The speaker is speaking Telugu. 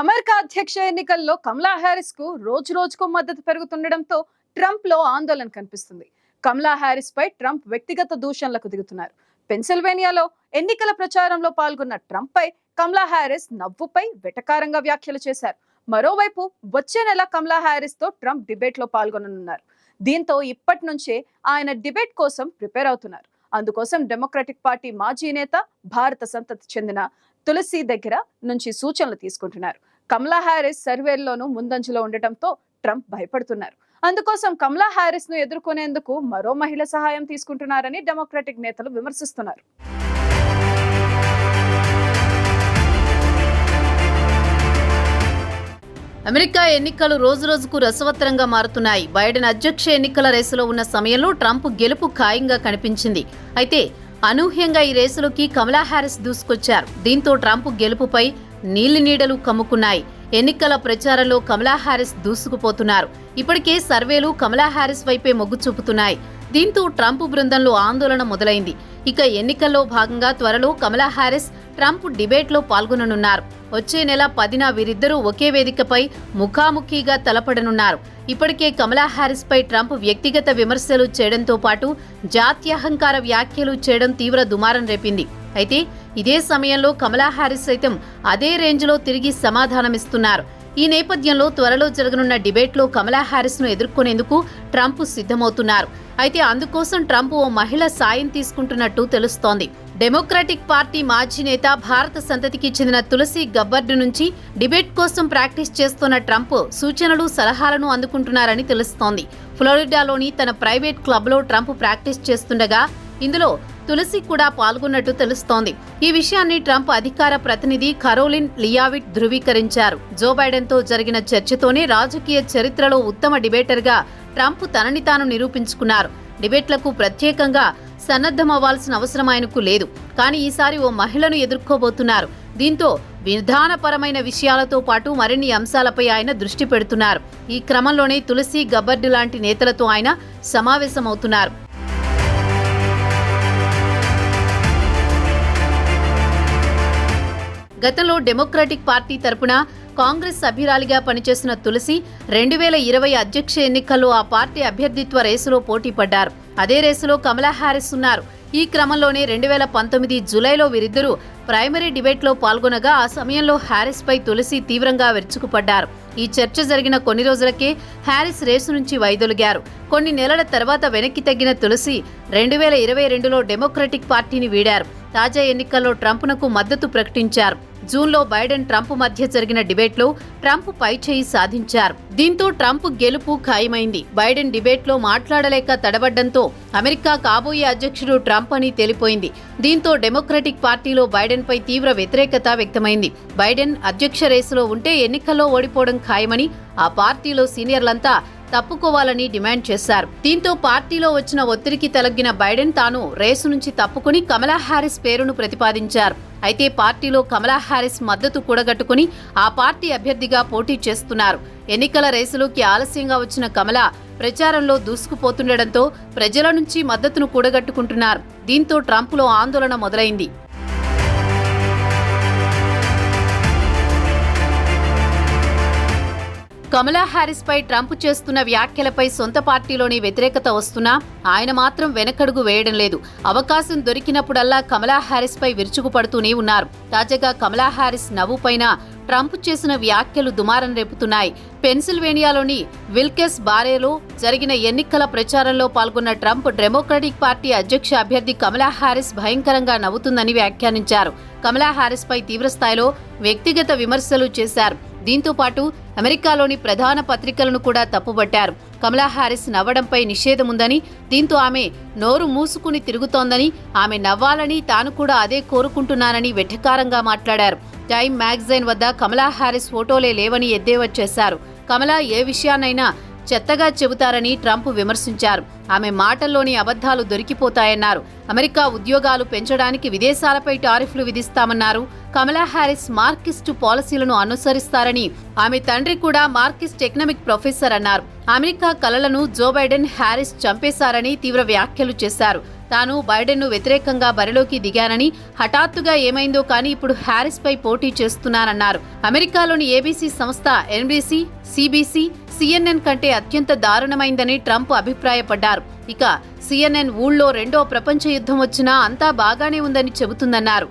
అమెరికా అధ్యక్ష ఎన్నికల్లో కమలా హ్యారిస్కు రోజు రోజుకు మద్దతు పెరుగుతుండటంతో ట్రంప్లో ఆందోళన కనిపిస్తుంది. కమలా హ్యారిస్ పై ట్రంప్ వ్యక్తిగత దూషణలకు దిగుతున్నారు. పెన్సిల్వేనియాలో ఎన్నికల ప్రచారంలో పాల్గొన్న ట్రంప్ పై కమలా హ్యారిస్ నవ్వుపై వెటకారంగా వ్యాఖ్యలు చేశారు. మరోవైపు వచ్చే నెల కమలా హ్యారిస్తో ట్రంప్ డిబేట్లో పాల్గొననున్నారు. దీంతో ఇప్పటి నుంచే ఆయన డిబేట్ కోసం ప్రిపేర్ అవుతున్నారు. అందుకోసం డెమోక్రటిక్ పార్టీ మాజీ నేత భారత సంతతి చెందిన తులసి దగ్గర నుంచి సూచనలు తీసుకుంటున్నారు. కమలా హారిస్ సర్వేల్లోనూ ముందంజలో ఉండటంతో ట్రంప్ భయపడుతున్నారు. అందుకోసం కమలా హారిస్ను ఎదుర్కొనేందుకు మరో మహిళ సహాయం తీసుకుంటున్నారని డెమోక్రటిక్ నేతలు విమర్శిస్తున్నారు. అమెరికా ఎన్నికలు రోజు రోజుకు రసవత్తరంగా మారుతున్నాయి. బైడెన్ అధ్యక్ష ఎన్నికల రేసులో ఉన్న సమయంలో ట్రంప్ గెలుపు ఖాయంగా కనిపించింది. అయితే అనూహ్యంగా ఈ రేసులోకి కమలా హారిస్ దూసుకొచ్చారు. దీంతో ట్రంప్ గెలుపుపై నీలి నీడలు కమ్ముకున్నాయి. ఎన్నికల ప్రచారంలో కమలా హారిస్ దూసుకుపోతున్నారు. ఇప్పటికే సర్వేలు కమలా హారిస్ వైపే మొగ్గు చూపుతున్నాయి. దీంతో ట్రంప్ బృందంలో ఆందోళన మొదలైంది. ఇక ఎన్నికల్లో భాగంగా త్వరలో కమలా హారిస్ ట్రంప్ డిబేట్లో పాల్గొననున్నారు. వచ్చే నెల పదిన వీరిద్దరూ ఒకే వేదికపై ముఖాముఖిగా తలపడనున్నారు. ఇప్పటికే కమలా హారిస్పై ట్రంప్ వ్యక్తిగత విమర్శలు చేయడంతో పాటు జాత్యహంకార వ్యాఖ్యలు చేయడం తీవ్ర దుమారం రేపింది. అయితే ఇదే సమయంలో కమలా హ్యారిస్ సైతం అదే రేంజ్లో తిరిగి సమాధానమిస్తున్నారు. ఈ నేపథ్యంలో త్వరలో జరగనున్న డిబేట్లో కమలా హ్యారిస్ను ఎదుర్కొనేందుకు ట్రంప్ సిద్ధమవుతున్నారు. అయితే అందుకోసం ట్రంప్ ఓ మహిళ సాయం తీసుకుంటున్నట్టు తెలుస్తోంది. డెమోక్రాటిక్ పార్టీ మాజీ నేత భారత సంతతికి చెందిన తులసి గబ్బర్డ్ నుంచి డిబేట్ కోసం ప్రాక్టీస్ చేస్తున్న ట్రంప్ సూచనలు సలహాలను అందుకుంటున్నారని తెలుస్తోంది. ఫ్లోరిడాలోని తన ప్రైవేట్ క్లబ్లో ట్రంప్ ప్రాక్టీస్ చేస్తుండగా ఇందులో తులసి కూడా పాల్గొన్నట్టు తెలుస్తోంది. ఈ విషయాన్ని ట్రంప్ అధికార ప్రతినిధి కరోలిన్ లియావిట్ ధృవీకరించారు. జో బైడెన్తో జరిగిన చర్చతోనే రాజకీయ చరిత్రలో ఉత్తమ డిబేటర్గా ట్రంప్ తనని తాను నిరూపించుకున్నారు. డిబేట్లకు ప్రత్యేకంగా సన్నద్ధమవ్వాల్సిన అవసరం ఆయనకు లేదు. కానీ ఈసారి ఓ మహిళను ఎదుర్కోబోతున్నారు. దీంతో విధానపరమైన విషయాలతో పాటు మరిన్ని అంశాలపై ఆయన దృష్టి పెడుతున్నారు. ఈ క్రమంలోనే తులసి గబ్బర్డ్ లాంటి నేతలతో ఆయన సమావేశమవుతున్నారు. గతంలో డెమోక్రాటిక్ పార్టీ తరపున కాంగ్రెస్ సభ్యురాలిగా పనిచేసిన తులసి రెండు వేల ఇరవై అధ్యక్ష ఎన్నికల్లో ఆ పార్టీ అభ్యర్థిత్వ రేసులో పోటీ పడ్డారు. అదే రేసులో కమలా హ్యారిస్ ఉన్నారు. ఈ క్రమంలోనే రెండు వేల పంతొమ్మిది జూలైలో వీరిద్దరూ ప్రైమరీ డిబేట్లో పాల్గొనగా ఆ సమయంలో హ్యారిస్పై తులసి తీవ్రంగా విరుచుకుపడ్డారు. ఈ చర్చ జరిగిన కొన్ని రోజులకే హ్యారిస్ రేసు నుంచి వైదొలిగారు. కొన్ని నెలల తర్వాత వెనక్కి తగ్గిన తులసి రెండు వేల ఇరవై రెండులో డెమోక్రటిక్ పార్టీని వీడారు. తాజా ఎన్నికల్లో ట్రంప్నకు మద్దతు ప్రకటించారు. జూన్లో బైడెన్ ట్రంప్ మధ్య జరిగిన డిబేట్లో ట్రంప్ పైచేయి సాధించారు. దీంతో ట్రంప్ గెలుపు ఖాయమైంది. బైడెన్ డిబేట్లో మాట్లాడలేక తడబడ్డంతో అమెరికా కాబోయే అధ్యక్షుడు ట్రంప్ అని తేలిపోయింది. దీంతో డెమోక్రటిక్ పార్టీలో బైడెన్పై తీవ్ర వ్యతిరేకత వ్యక్తమైంది. బైడెన్ అధ్యక్ష రేసులో ఉంటే ఎన్నికల్లో ఓడిపోవడం ఖాయమని ఆ పార్టీలో సీనియర్లంతా తప్పుకోవాలని డిమాండ్ చేశారు. దీంతో పార్టీలో వచ్చిన ఒత్తిడికి తలగ్గిన బైడెన్ తాను రేసు నుంచి తప్పుకుని కమలా హ్యారిస్ పేరును ప్రతిపాదించారు. అయితే పార్టీలో కమలా హ్యారిస్ మద్దతు కూడగట్టుకుని ఆ పార్టీ అభ్యర్థిగా పోటీ చేస్తున్నారు. ఎన్నికల రేసులోకి ఆలస్యంగా వచ్చిన కమల ప్రచారంలో దూసుకుపోతుండటంతో ప్రజల నుంచి మద్దతును కూడగట్టుకుంటున్నారు. దీంతో ట్రంప్లో ఆందోళన మొదలైంది. కమలా హారిస్పై ట్రంప్ చేస్తున్న వ్యాఖ్యలపై సొంత పార్టీలోని వ్యతిరేకత వస్తున్నా ఆయన మాత్రం వెనకడుగు వేయడం లేదు. అవకాశం దొరికినప్పుడల్లా కమలా హారిస్పై విరుచుకుపడుతూనే ఉన్నారు. తాజాగా కమలా హారిస్ నవ్వుపైన ట్రంప్ చేసిన వ్యాఖ్యలు దుమారం రేపుతున్నాయి. పెన్సిల్వేనియాలోని విల్కెస్ బారేలో జరిగిన ఎన్నికల ప్రచారంలో పాల్గొన్న ట్రంప్ డెమోక్రటిక్ పార్టీ అధ్యక్ష అభ్యర్థి కమలా హారిస్ భయంకరంగా నవ్వుతుందని వ్యాఖ్యానించారు. కమలా హారిస్పై తీవ్రస్థాయిలో వ్యక్తిగత విమర్శలు చేశారు. దీంతో పాటు అమెరికాలోని ప్రధాన పత్రికలను కూడా తప్పుబట్టారు. కమలా హారిస్ నవ్వడంపై నిషేధం ఉందని దీంతో ఆమె నోరు మూసుకుని తిరుగుతోందని ఆమె నవ్వాలని తాను కూడా అదే కోరుకుంటున్నానని వెఠకారంగా మాట్లాడారు. టైమ్ మ్యాగజైన్ వద్ద కమలా హారిస్ ఫోటోలే లేవని ఎద్దేవా చేశారు. కమలా ఏ విషయాన్నైనా చెత్తగా చెబుతారని ట్రంప్ విమర్శించారు. ఆమె మాటల్లోని అబద్ధాలు దొరికిపోతాయన్నారు. అమెరికా ఉద్యోగాలు పెంచడానికి విదేశాలపై టారిఫ్లు విధిస్తామన్నారు. కమలా హ్యారిస్ మార్కిస్టు పాలసీలను అనుసరిస్తారని ఆమె తండ్రి కూడా మార్కిస్ట్ ఎకనామిక్ ప్రొఫెసర్ అన్నారు. అమెరికా కలలను జో బైడెన్ హ్యారిస్ చంపేశారని తీవ్ర వ్యాఖ్యలు చేశారు. తాను బైడెన్ను వ్యతిరేకంగా బరిలోకి దిగానని హఠాత్తుగా ఏమైందో కానీ ఇప్పుడు హ్యారిస్పై పోటీ చేస్తున్నానన్నారు. అమెరికాలోని ఏబీసీ సంస్థ ఎన్బీసీ సిబీసీ సిఎన్ఎన్ కంటే అత్యంత దారుణమైందని ట్రంప్ అభిప్రాయపడ్డారు. ఇక సిఎన్ఎన్ ఊళ్ళో రెండో ప్రపంచ యుద్ధం వచ్చినా అంతా బాగానే ఉందని చెబుతుందన్నారు.